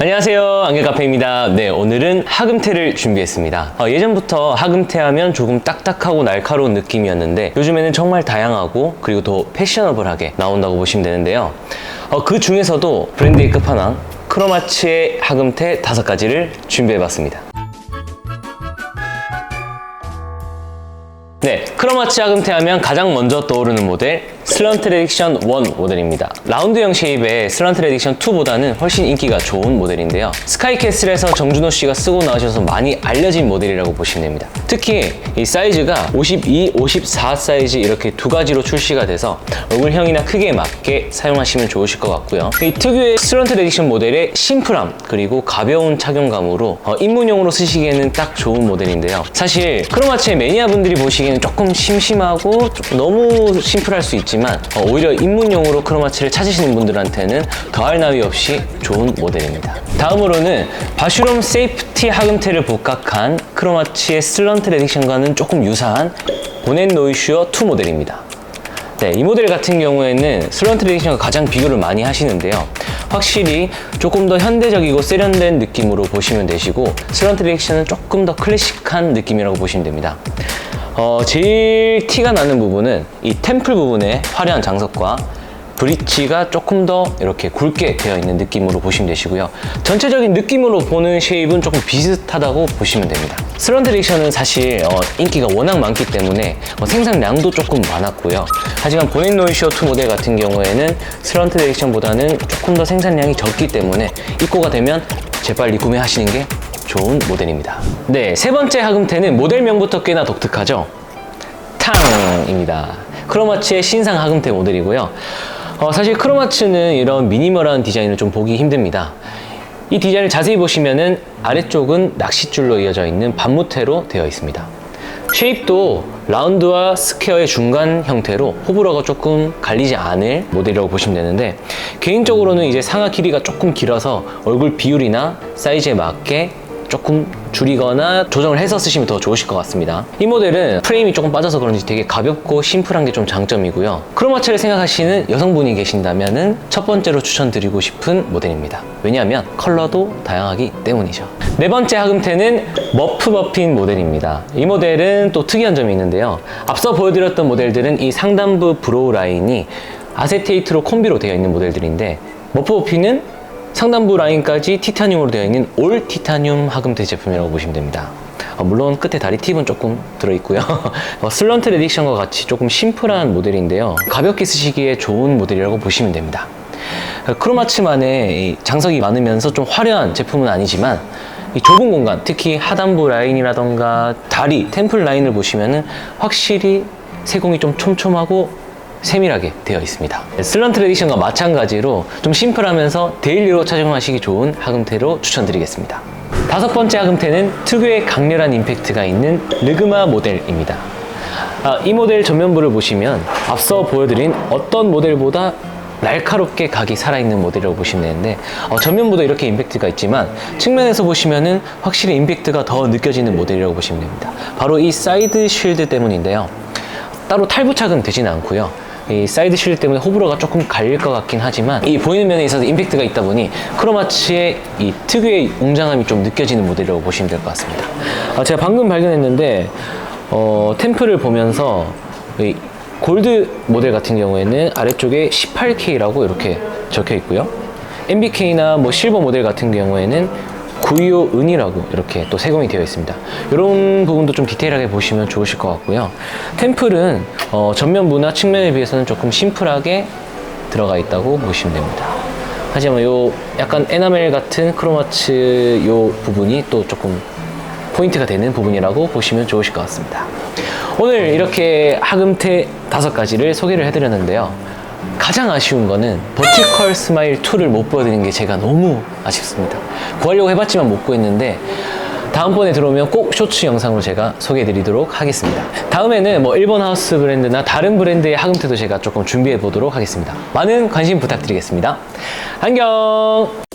안녕하세요. 안개카페입니다. 네 오늘은 하금테를 준비했습니다. 어, 예전부터 하금테 하면 조금 딱딱하고 날카로운 느낌이었는데 요즘에는 정말 다양하고 그리고 더 패셔너블하게 나온다고 보시면 되는데요. 어, 그 중에서도 브랜드의 끝판왕 크로마츠의 하금테 다섯 가지를 준비해봤습니다. 네, 크로마츠 하금테 하면 가장 먼저 떠오르는 모델 슬런트 레딕션 1 모델입니다. 라운드형 쉐입의 슬런트 레딕션 2보다는 훨씬 인기가 좋은 모델인데요. 스카이캐슬에서 정준호 씨가 쓰고 나오셔서 많이 알려진 모델이라고 보시면 됩니다. 특히 이 사이즈가 52, 54 사이즈 이렇게 두 가지로 출시가 돼서 얼굴형이나 크기에 맞게 사용하시면 좋으실 것 같고요. 이 특유의 슬런트 레딕션 모델의 심플함 그리고 가벼운 착용감으로 어, 입문용으로 쓰시기에는 딱 좋은 모델인데요. 사실 크로마츠의 매니아분들이 보시기에는 조금 심심하고 좀 너무 심플할 수 있지만 어, 오히려 입문용으로 크로마츠를 찾으시는 분들한테는 더할 나위 없이 좋은 모델입니다. 다음으로는 바슈롬 세이프티 하금테를 복각한 크로마츠의 슬런트 레딕션과는 조금 유사한 보넷 노이슈어 2 모델입니다. 네, 이 모델 같은 경우에는 슬런트 레딕션과 가장 비교를 많이 하시는데요. 확실히 조금 더 현대적이고 세련된 느낌으로 보시면 되시고 슬런트 레딕션은 조금 더 클래식한 느낌이라고 보시면 됩니다. 어, 제일 티가 나는 부분은 이 템플 부분의 화려한 장석과 브릿지가 조금 더 이렇게 굵게 되어 있는 느낌으로 보시면 되시고요. 전체적인 느낌으로 보는 쉐입은 조금 비슷하다고 보시면 됩니다. 슬런트 딕션은 사실 어, 인기가 워낙 많기 때문에 어, 생산량도 조금 많았고요. 하지만 보넷 노이쇼 2 모델 같은 경우에는 슬런트 딕션보다는 조금 더 생산량이 적기 때문에 입고가 되면 재빨리 구매하시는 게 좋은 모델입니다. 네, 세 번째 하금테는 모델명부터 꽤나 독특하죠. 탕입니다. 크로마츠의 신상 하금테 모델이고요. 어, 사실 크로마츠는 이런 미니멀한 디자인을 좀 보기 힘듭니다. 이 디자인을 자세히 보시면은 아래쪽은 낚싯줄로 이어져 있는 반무태로 되어 있습니다. 쉐입도 라운드와 스퀘어의 중간 형태로 호불호가 조금 갈리지 않을 모델이라고 보시면 되는데 개인적으로는 이제 상하 길이가 조금 길어서 얼굴 비율이나 사이즈에 맞게 조금 줄이거나 조정을 해서 쓰시면 더 좋으실 것 같습니다. 이 모델은 프레임이 조금 빠져서 그런지 되게 가볍고 심플한 게 좀 장점이고요. 크로마츠를 생각하시는 여성분이 계신다면 첫 번째로 추천드리고 싶은 모델입니다. 왜냐하면 컬러도 다양하기 때문이죠. 네 번째 하금테는 머프 머핀 모델입니다. 이 모델은 또 특이한 점이 있는데요. 앞서 보여드렸던 모델들은 이 상단부 브로우 라인이 아세테이트로 콤비로 되어 있는 모델들인데 머프 머핀은 상단부 라인까지 티타늄으로 되어 있는 올 티타늄 하금테 제품이라고 보시면 됩니다. 어, 물론 끝에 다리 팁은 조금 들어있고요. 어, 슬런트 레딕션과 같이 조금 심플한 모델인데요. 가볍게 쓰시기에 좋은 모델이라고 보시면 됩니다. 어, 크로마츠만의 이 장석이 많으면서 좀 화려한 제품은 아니지만 이 좁은 공간, 특히 하단부 라인이라던가 다리, 템플 라인을 보시면은 확실히 세공이 좀 촘촘하고 세밀하게 되어 있습니다. 슬런 트 레디션과 마찬가지로 좀 심플하면서 데일리로 착용하시기 좋은 하금테로 추천드리겠습니다. 다섯 번째 하금테는 특유의 강렬한 임팩트가 있는 르그마 모델입니다. 아, 이 모델 전면부를 보시면 앞서 보여드린 어떤 모델보다 날카롭게 각이 살아있는 모델이라고 보시면 되는데 어, 전면부도 이렇게 임팩트가 있지만 측면에서 보시면은 확실히 임팩트가 더 느껴지는 모델이라고 보시면 됩니다. 바로 이 사이드 쉴드 때문인데요. 따로 탈부착은 되지는 않고요. 이 사이드 쉴드 때문에 호불호가 조금 갈릴 것 같긴 하지만 이 보이는 면에 있어서 임팩트가 있다 보니 크로마츠의 이 특유의 웅장함이 좀 느껴지는 모델이라고 보시면 될 것 같습니다. 아, 제가 방금 발견했는데 어, 템플을 보면서 이 골드 모델 같은 경우에는 아래쪽에 18K라고 이렇게 적혀 있고요. MBK나 뭐 실버 모델 같은 경우에는 925 은이라고 이렇게 또 세공이 되어 있습니다. 이런 부분도 좀 디테일하게 보시면 좋으실 것 같고요. 템플은 어, 전면부나 측면에 비해서는 조금 심플하게 들어가 있다고 보시면 됩니다. 하지만 요 약간 에나멜 같은 크로마츠 요 부분이 또 조금 포인트가 되는 부분이라고 보시면 좋으실 것 같습니다. 오늘 이렇게 하금테 다섯 가지를 소개를 해드렸는데요. 가장 아쉬운 거는 버티컬 스마일 2를 못 보여드리는 게 제가 너무 아쉽습니다. 구하려고 해봤지만 못 구했는데 다음번에 들어오면 꼭 쇼츠 영상으로 제가 소개해드리도록 하겠습니다. 다음에는 뭐 일본 하우스 브랜드나 다른 브랜드의 하금테도 제가 조금 준비해 보도록 하겠습니다. 많은 관심 부탁드리겠습니다. 안녕!